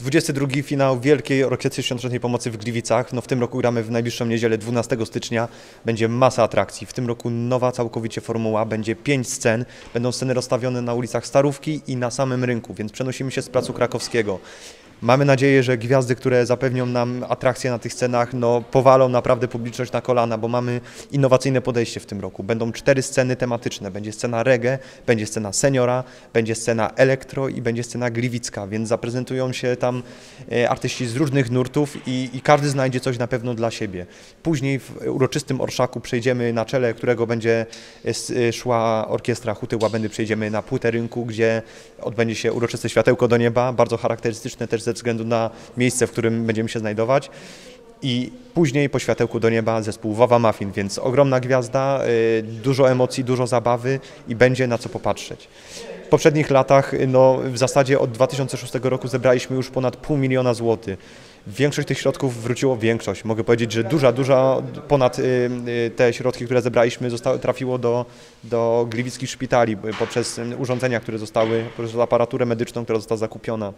22 finał Wielkiej Orkiestry Świątecznej Pomocy w Gliwicach. No w tym roku gramy w najbliższą niedzielę 12 stycznia. Będzie masa atrakcji. W tym roku nowa całkowicie formuła. Będzie pięć scen. Będą sceny rozstawione na ulicach Starówki i na samym rynku, więc przenosimy się z Placu Krakowskiego. Mamy nadzieję, że gwiazdy, które zapewnią nam atrakcje na tych scenach, no, powalą naprawdę publiczność na kolana, bo mamy innowacyjne podejście w tym roku. Będą cztery sceny tematyczne. Będzie scena reggae, będzie scena seniora, będzie scena elektro i będzie scena gliwicka, więc zaprezentują się tam e, artyści z różnych nurtów i, i każdy znajdzie coś na pewno dla siebie. Później w uroczystym orszaku przejdziemy na czele, którego będzie e, e, szła orkiestra Huty Łabędy, przejdziemy na płytę rynku, gdzie odbędzie się uroczyste światełko do nieba, bardzo charakterystyczne też ze względu na miejsce, w którym będziemy się znajdować. I później po światełku do nieba zespół Wawa Muffin, więc ogromna gwiazda, y, dużo emocji, dużo zabawy i będzie na co popatrzeć. W poprzednich latach, no, w zasadzie od 2006 roku zebraliśmy już ponad pół miliona złotych. Większość tych środków wróciło, większość, mogę powiedzieć, że duża, duża, ponad y, y, te środki, które zebraliśmy, zostały, trafiło do, do gliwickich szpitali poprzez urządzenia, które zostały, poprzez aparaturę medyczną, która została zakupiona.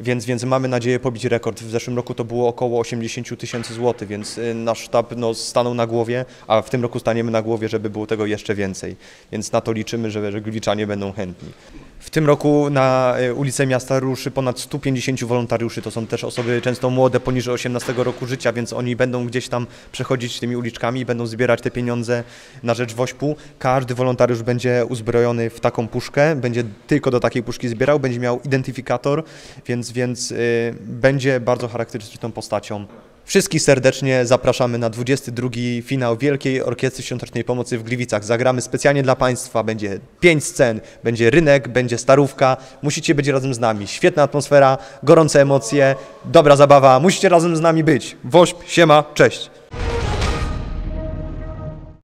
Więc, więc mamy nadzieję pobić rekord. W zeszłym roku to było około 80 tysięcy złotych, więc y, nasz sztab no, stanął na głowie, a w tym roku staniemy na głowie, żeby było tego jeszcze więcej. Więc na to liczymy, że, że będą chętni. W tym roku na y, ulicę miasta ruszy ponad 150 wolontariuszy. To są też osoby często młode, poniżej 18 roku życia, więc oni będą gdzieś tam przechodzić tymi uliczkami i będą zbierać te pieniądze na rzecz Wośpu. Każdy wolontariusz będzie uzbrojony w taką puszkę, będzie tylko do takiej puszki zbierał, będzie miał identyfikator, więc, więc y, będzie bardzo charakterystyczną postacią. Wszystkich serdecznie zapraszamy na 22 finał Wielkiej Orkiestry Świątecznej Pomocy w Gliwicach. Zagramy specjalnie dla Państwa. Będzie pięć scen, będzie rynek, będzie starówka. Musicie być razem z nami. Świetna atmosfera, gorące emocje, dobra zabawa. Musicie razem z nami być. Wośp, siema, cześć.